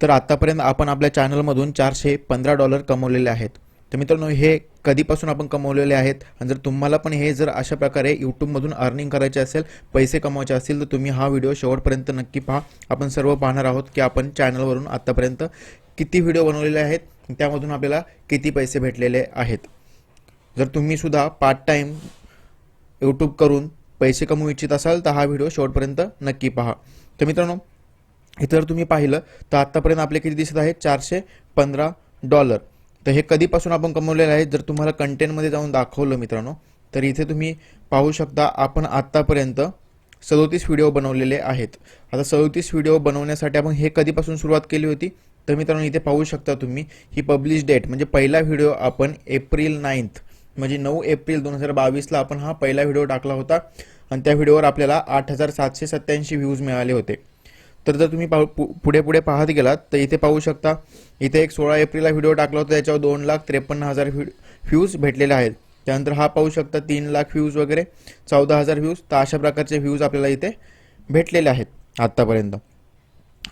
तर आत्तापर्यंत आपण आपल्या चॅनलमधून चारशे पंधरा डॉलर कमवलेले आहेत. तर मित्रांनो हे कधीपासून आपण कमवलेले आहेत? आणि जर तुम्हाला पण हे जर अशा प्रकारे यूट्यूबमधून अर्निंग करायचे असेल पैसे कमवायचे असतील तर तुम्ही हा व्हिडिओ शेवटपर्यंत नक्की पहा. आपण सर्व पाहणार आहोत की आपण चॅनलवरून आत्तापर्यंत किती व्हिडिओ बनवलेले आहेत त्यामधून आपल्याला किती पैसे भेटलेले आहेत. जर तुम्ही सुद्धा पार्ट टाईम यूट्यूब करून पैसे कमवू इच्छित असाल तर हा व्हिडिओ शेवटपर्यंत नक्की पहा. तर मित्रांनो इथं जर तुम्ही पाहिलं तर आत्तापर्यंत आपले किती दिसत आहे? चारशे पंधरा डॉलर. तर हे कधीपासून आपण कमवलेलं आहे? जर तुम्हाला कंटेंटमध्ये जाऊन दाखवलं मित्रांनो तर इथे तुम्ही पाहू शकता आपण आत्तापर्यंत सदोतीस व्हिडिओ बनवलेले आहेत. आता सदोतीस व्हिडिओ बनवण्यासाठी आपण हे कधीपासून सुरुवात केली होती? तर मित्रांनो इथे पाहू शकता तुम्ही ही पब्लिश डेट म्हणजे पहिला व्हिडिओ आपण एप्रिल नाईन्थ म्हणजे नऊ एप्रिल दोन हजार बावीसला आपण हा पहिला व्हिडिओ टाकला होता. आणि त्या व्हिडिओवर आपल्याला आठ हजार सातशे सत्त्याऐंशी व्ह्यूज मिळाले होते. तर जर तुम्ही पाहू पु- पुढे पुढे पाहत गेलात तर इथे पाहू शकता इथे एक सोळा एप्रिलला व्हिडिओ टाकला होता त्याच्यावर दोन लाख त्रेपन्न हजार व्ह्यूज भेटलेले आहेत. त्यानंतर हा पाहू शकता तीन लाख व्ह्यूज वगैरे चौदा हजार व्ह्यूज तर अशा प्रकारचे व्ह्यूज आपल्याला इथे भेटलेले आहेत आत्तापर्यंत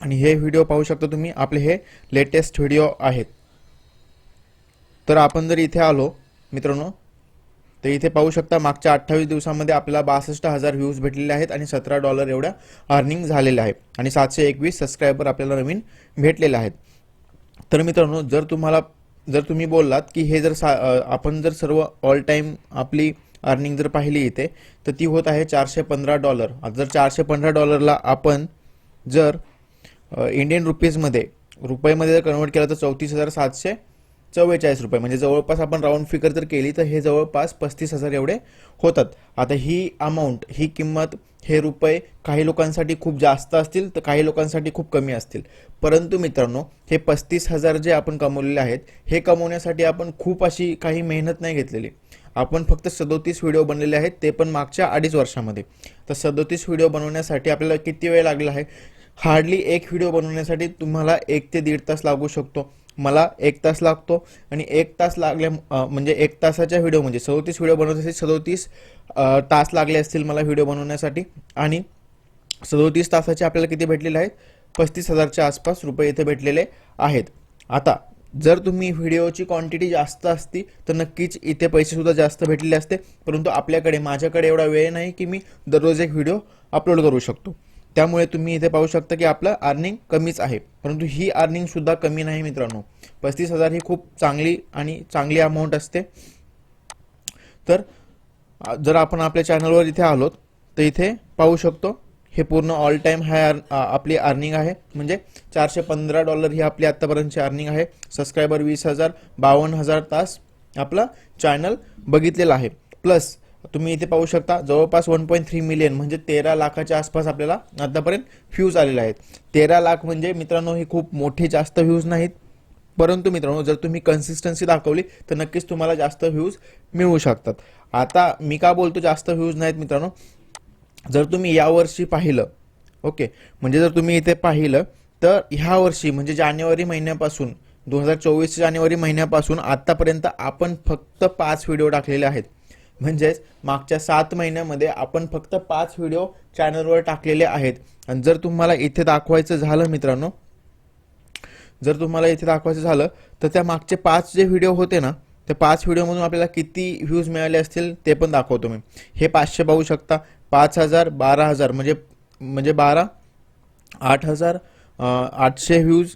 आणि हे व्हिडिओ पाहू शकता तुम्ही आपले हे लेटेस्ट व्हिडिओ आहेत. तर आपण जर इथे आलो मित्रांनो तर इथे पाहू शकता मागच्या अठ्ठावीस दिवसामध्ये आपल्याला बासष्ट हजार व्ह्यूज भेटलेले आहेत आणि सतरा डॉलर एवढ्या अर्निंग झालेल्या आहे. आणि सातशे एकवीस सबस्क्रायबर आपल्याला नवीन भेटलेले आहेत. तर मित्रांनो जर तुम्हाला जर तुम्ही बोललात की हे जर सा आपण जर सर्व ऑल टाईम आपली अर्निंग जर पाहिली इथे तर ती होत आहे चारशे पंधरा डॉलर. जर चारशे पंधरा डॉलरला आपण जर इंडियन रुपीजमध्ये रुपयेमध्ये जर कन्वर्ट केलं तर चौतीस हजार सातशे चव्वेचाळीस रुपये. म्हणजे जवळपास आपण राऊंड फिगर जर केली तर हे जवळपास पस्तीस हजार एवढे होतात. आता ही अमाऊंट ही किंमत हे रुपये काही लोकांसाठी खूप जास्त असतील तर काही लोकांसाठी खूप कमी असतील. परंतु मित्रांनो हे पस्तीस हजार जे आपण कमवलेले आहेत हे कमवण्यासाठी आपण खूप अशी काही मेहनत नाही घेतलेली. आपण फक्त सदोतीस व्हिडिओ बनलेले आहेत ते पण मागच्या अडीच वर्षामध्ये. तर सदोतीस व्हिडिओ बनवण्यासाठी आपल्याला किती वेळ लागला आहे? हार्डली एक व्हिडिओ बनवण्यासाठी तुम्हाला एक ते दीड तास लागू शकतो. मला एक तास लागतो आणि एक तास लागल्या म्हणजे एक तासाच्या व्हिडिओ म्हणजे सदोतीस व्हिडिओ बनवण्यासाठी सदोतीस तास लागले असतील मला व्हिडिओ बनवण्यासाठी. आणि सदोतीस तासाचे आपल्याला किती भेटलेले आहेत? पस्तीस हजारच्या आसपास रुपये इथे भेटलेले आहेत. आता जर तुम्ही व्हिडिओची क्वांटिटी जास्त असती तर नक्कीच इथे पैसेसुद्धा जास्त भेटलेले असते. परंतु आपल्याकडे माझ्याकडे एवढा वेळ नाही की मी दररोज एक व्हिडिओ अपलोड करू शकतो. त्यामुळे तुम्ही इथे पाहू शकता की आपलं अर्निंग कमीच आहे. परंतु ही अर्निंग सुद्धा कमी नाही मित्रांनो. पस्तीस हजार ही खूप चांगली आणि चांगली अमाऊंट असते. तर जर आपण आपल्या चॅनलवर इथे आलोत तर इथे पाहू शकतो हे पूर्ण ऑल टाईम हाय आपली अर्निंग आहे. म्हणजे चारशे पंधरा डॉलर ही आपली आत्तापर्यंतची अर्निंग आहे. सबस्क्रायबर वीस हजार बावन्न हजार तास आपला चॅनल बघितलेला आहे. प्लस तुम्ही इथे पाहू शकता जवळपास वन पॉईंट थ्री मिलियन म्हणजे तेरा लाखाच्या आसपास आपल्याला आतापर्यंत व्ह्यूज आलेले आहेत. तेरा लाख म्हणजे मित्रांनो हे खूप मोठे जास्त व्ह्यूज नाहीत. परंतु मित्रांनो जर तुम्ही कन्सिस्टन्सी दाखवली तर नक्कीच तुम्हाला जास्त व्ह्यूज मिळू शकतात. आता मी का बोलतो जास्त व्ह्यूज नाहीत मित्रांनो? जर तुम्ही यावर्षी पाहिलं ओके म्हणजे जर तुम्ही इथे पाहिलं तर ह्या वर्षी म्हणजे जानेवारी महिन्यापासून दोन हजार चोवीस जानेवारी महिन्यापासून आत्तापर्यंत आपण फक्त पाच व्हिडिओ टाकलेले आहेत. म्हणजेच मागच्या सात महिन्यामध्ये आपण फक्त पाच व्हिडिओ चॅनलवर टाकलेले आहेत. आणि जर तुम्हाला इथे दाखवायचं झालं मित्रांनो जर तुम्हाला इथे दाखवायचं झालं तर त्या मागचे पाच जे व्हिडिओ होते ना त्या पाच व्हिडिओमधून आपल्याला किती व्ह्यूज मिळाले असतील ते पण दाखवतो मी. हे पाचशे पाहू शकता. पाच हजार बारा हजार म्हणजे म्हणजे बारा आठ हजार आठशे व्ह्यूज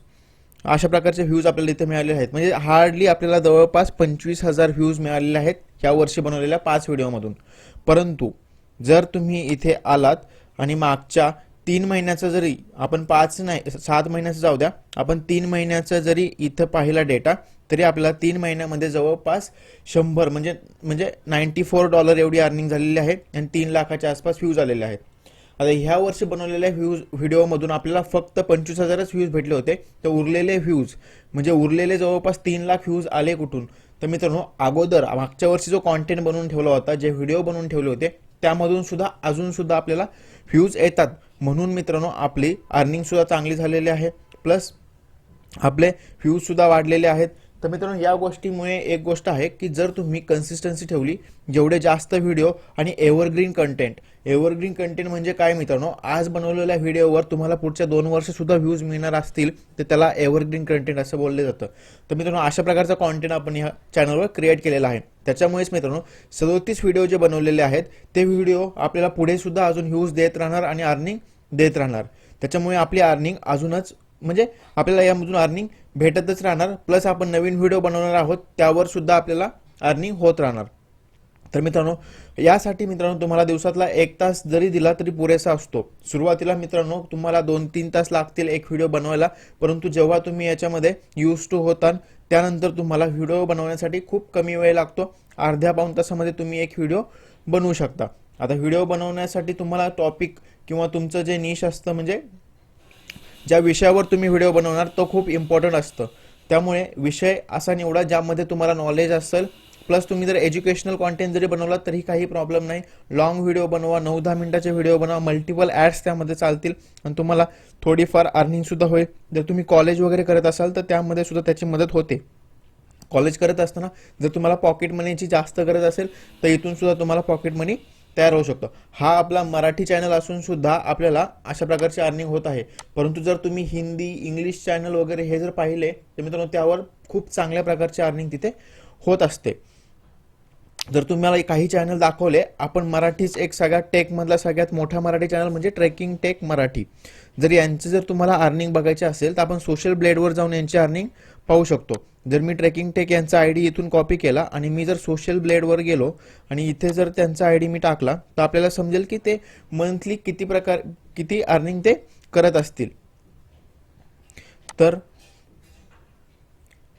अशा प्रकारचे व्ह्यूज आपल्याला इथे मिळालेले आहेत. म्हणजे हार्डली आपल्याला जवळपास पंचवीस हजार व्ह्यूज मिळालेले आहेत. या वर्षी बनवलेल्या पाच व्हिडिओमधून. परंतु जर तुम्ही इथे आलात आणि मागच्या तीन महिन्याचा जरी आपण पाच नाही सात महिन्याचं जाऊ द्या आपण तीन महिन्याचा जरी इथं पाहिला डेटा तरी आपल्याला तीन महिन्यामध्ये जवळपास शंभर म्हणजे म्हणजे नाईन्टी फोर डॉलर एवढी अर्निंग झालेली आहे आणि तीन लाखाच्या आसपास व्ह्यूज आलेले आहेत. आता ह्या वर्षी बनवलेल्या व्ह्यूज व्हिडिओमधून आपल्याला फक्त पंचवीस हजारच व्ह्यूज भेटले होते. तर उरलेले व्ह्यूज म्हणजे उरलेले जवळपास तीन लाख व्ह्यूज आले कुठून? तर मित्रांनो अगोदर मागच्या वर्षी जो कॉन्टेंट बनवून ठेवला होता जे व्हिडिओ बनवून ठेवले होते त्यामधून सुद्धा अजून सुद्धा आपल्याला व्ह्यूज येतात. म्हणून मित्रांनो आपली अर्निंग सुद्धा चांगली झालेली आहे. प्लस आपले व्ह्यूज सुद्धा वाढलेले आहेत. तर मित्रांनो या गोष्टीमुळे एक गोष्ट आहे की जर तुम्ही कन्सिस्टन्सी ठेवली जेवढे जास्त व्हिडिओ आणि एव्हरग्रीन कंटेंट एव्हरग्रीन कंटेंट म्हणजे काय मित्रांनो आज बनवलेल्या व्हिडिओवर तुम्हाला पुढच्या दोन वर्षसुद्धा व्ह्यूज मिळणार असतील तर त्याला एव्हरग्रीन कंटेंट असं बोललं जातं. तर मित्रांनो अशा प्रकारचा कॉन्टेंट आपण ह्या चॅनलवर क्रिएट केलेला आहे. त्याच्यामुळेच मित्रांनो सदोतीस व्हिडिओ जे बनवलेले आहेत ते व्हिडिओ आपल्याला पुढेसुद्धा अजून व्ह्यूज देत राहणार आणि अर्निंग देत राहणार. त्याच्यामुळे आपली अर्निंग अजूनच म्हणजे आपल्याला यामधून अर्निंग भेटतच राहणार. प्लस आपण नवीन व्हिडिओ बनवणार आहोत त्यावर सुद्धा आपल्याला अर्निंग होत राहणार. तर मित्रांनो यासाठी मित्रांनो तुम्हाला दिवसातला एक तास जरी दिला तरी पुरेसा असतो. सुरुवातीला मित्रांनो तुम्हाला दोन तीन तास लागतील एक व्हिडिओ बनवायला. परंतु जेव्हा तुम्ही याच्यामध्ये यूज टू होताल त्यानंतर तुम्हाला व्हिडिओ बनवण्यासाठी खूप कमी वेळ लागतो. अर्ध्या पाऊन तासामध्ये तुम्ही एक व्हिडिओ बनवू शकता. आता व्हिडिओ बनवण्यासाठी तुम्हाला टॉपिक किंवा तुमचं जे निश असतं म्हणजे ज्या विषयावर तुम्ही व्हिडिओ बनवणार तो खूप इम्पॉर्टंट असतं. त्यामुळे विषय असा निवडा ज्यामध्ये तुम्हाला नॉलेज असेल प्लस तुम्ही जर एज्युकेशनल कॉन्टेंट जरी बनवला तरी काही प्रॉब्लेम नाही. लॉंग व्हिडिओ बनवा नऊ दहा मिनिटाचे व्हिडिओ बनवा मल्टिपल ॲड्स त्यामध्ये चालतील आणि तुम्हाला थोडीफार अर्निंगसुद्धा होईल. जर तुम्ही कॉलेज वगैरे करत असाल तर त्यामध्ये सुद्धा त्याची मदत होते. कॉलेज करत असताना जर तुम्हाला पॉकेट मनीची जास्त गरज असेल तर इथून सुद्धा तुम्हाला पॉकेट मनी तयार होऊ शकतो. हा आपला मराठी चॅनल असून सुद्धा आपल्याला अशा प्रकारची अर्निंग होत आहे. परंतु जर तुम्ही हिंदी इंग्लिश चॅनल वगैरे हे जर पाहिले तर मित्रांनो त्यावर खूप चांगल्या प्रकारची अर्निंग तिथे होत असते. जर तुम्हाला काही चॅनल दाखवले आपण मराठीच एक सगळ्यात टेकमधला सगळ्यात मोठा मराठी चॅनल म्हणजे ट्रेकिंग टेक मराठी. जर यांचे जर तुम्हाला अर्निंग बघायचे असेल तर आपण सोशल ब्लेडवर जाऊन यांची अर्निंग पाहू शकतो. जर मी ट्रेकिंग टेक यांचा आय डी इथून कॉपी केला आणि मी जर सोशल ब्लेडवर गेलो आणि इथे जर त्यांचा आय डी मी टाकला तर आपल्याला समजेल की ते मंथली किती प्रकार किती अर्निंग ते करत असतील. तर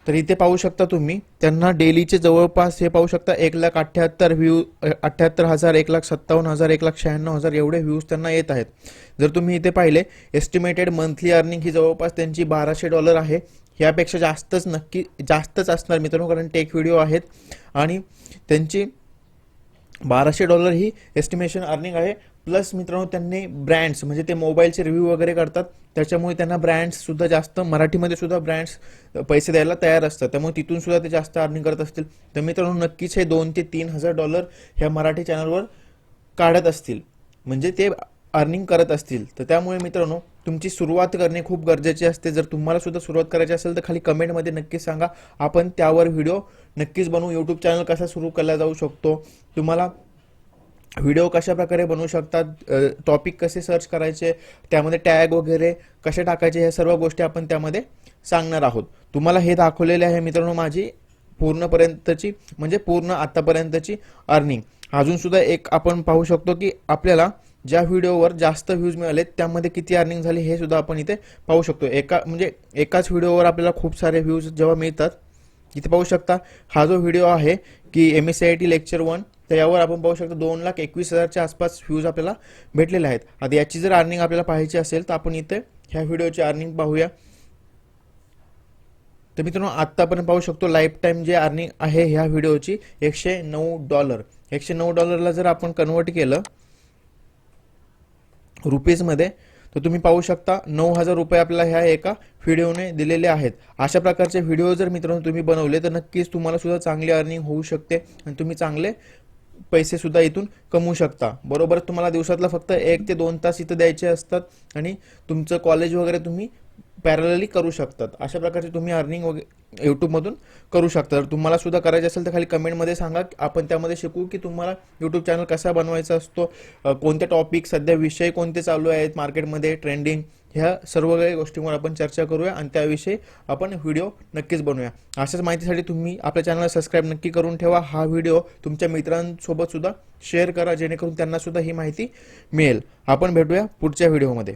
तर इथे पाहू शकता तुम्ही त्यांना डेलीचे जवळपास हे पाहू शकता एक लाख अठ्ठ्याहत्तर व्ह्यू अठ्ठ्याहत्तर हजार एक लाख सत्तावन्न हजार एक लाख शहाण्णव हजार एवढे व्ह्यूज त्यांना येत आहेत. जर तुम्ही इथे पाहिले एस्टिमेटेड मंथली अर्निंग ही जवळपास त्यांची बाराशे डॉलर आहे. ह्यापेक्षा जास्तच नक्की जास्तच असणार मित्रांनो कारण टेक व्हिडिओ आहेत. आणि त्यांची बाराशे डॉलर ही एस्टिमेशन अर्निंग आहे. प्लस मित्रांनो त्यांनी ब्रँड्स म्हणजे ते मोबाईलचे रिव्ह्यू वगैरे करतात. त्याच्यामुळे त्यांना ब्रँड्ससुद्धा जास्त मराठीमध्ये सुद्धा ब्रँड्स पैसे द्यायला तयार असतात. त्यामुळे तिथून सुद्धा ते जास्त अर्निंग करत असतील. तर मित्रांनो नक्कीच हे दोन ते तीन हजार डॉलर ह्या मराठी चॅनलवर काढत असतील. म्हणजे ते अर्निंग करत असतील. तर त्यामुळे मित्रांनो तुमची सुरुवात करणे खूप गरजेचे असते. जर तुम्हाला सुद्धा सुरुवात करायची असेल तर खाली कमेंटमध्ये नक्कीच सांगा. आपण त्यावर व्हिडिओ नक्कीच बनवू. यूट्यूब चॅनल कसा सुरू केला जाऊ शकतो? तुम्हाला व्हिडिओ कशा प्रकारे बनवू शकतात? टॉपिक कसे सर्च करायचे? त्यामध्ये टॅग वगैरे कसे टाकायचे? ह्या सर्व गोष्टी आपण त्यामध्ये सांगणार आहोत. तुम्हाला हे दाखवलेले आहे मित्रांनो माझी पूर्णपर्यंतची म्हणजे पूर्ण आत्तापर्यंतची अर्निंग अजून सुद्धा एक आपण पाहू शकतो की आपल्याला ज्या व्हिडिओवर जास्त व्ह्यूज मिळाले त्यामध्ये किती अर्निंग झाली हे सुद्धा आपण इथे पाहू शकतो एका म्हणजे एकाच व्हिडिओवर आपल्याला खूप सारे व्ह्यूज जेव्हा मिळतात इथे पाहू शकता हा जो व्हिडिओ आहे की M S C I T lecture one तर यावर आपण पाहू शकतो दोन लाख एकवीस हजारच्या आसपास व्ह्यूज आपल्याला भेटलेले आहेत. आता याची जर अर्निंग आपल्याला पाहायची असेल तर आपण इथे ह्या व्हिडिओची अर्निंग पाहूया. तर मित्रांनो आत्तापर्यंत पाहू शकतो लाईफ टाईम जे अर्निंग आहे ह्या व्हिडिओची एकशे नऊ डॉलर. एकशे नऊ डॉलरला जर आपण कन्वर्ट केलं रुपीजमध्ये तर तुम्ही पाहू शकता नऊ हजार रुपये आपल्याला ह्या एका व्हिडिओने दिलेले आहेत. अशा प्रकारचे व्हिडिओ जर मित्रांनो तुम्ही बनवले तर नक्कीच तुम्हाला सुद्धा चांगली अर्निंग होऊ शकते आणि तुम्ही चांगले पैसे सुद्धा इथून कमवू शकता. बरोबर तुम्हाला दिवसातला फक्त एक ते दोन तास इथं द्यायचे असतात आणि तुमचं कॉलेज वगैरे तुम्ही पॅरलली करू शकतात. अशा प्रकारचे तुम्ही अर्निंग वगैरे यूट्यूबमधून करू शकता. जर तुम्हाला सुद्धा करायचे असेल तर खाली कमेंटमध्ये सांगा. आपण त्यामध्ये शिकू की तुम्हाला यूट्यूब चॅनल कसा बनवायचा असतो कोणत्या कोणते टॉपिक सध्या विषय कोणते चालू आहेत मार्केटमध्ये ट्रेंडिंग ह्या सर्व काही गोष्टींवर आपण चर्चा करूया आणि त्याविषयी आपण व्हिडिओ नक्कीच बनवूया. अशाच माहितीसाठी तुम्ही आपल्या चॅनलला सबस्क्राईब नक्की करून ठेवा. हा व्हिडिओ तुमच्या मित्रांसोबत सुद्धा शेअर करा जेणेकरून त्यांना सुद्धा ही माहिती मिळेल. आपण भेटूया पुढच्या व्हिडिओमध्ये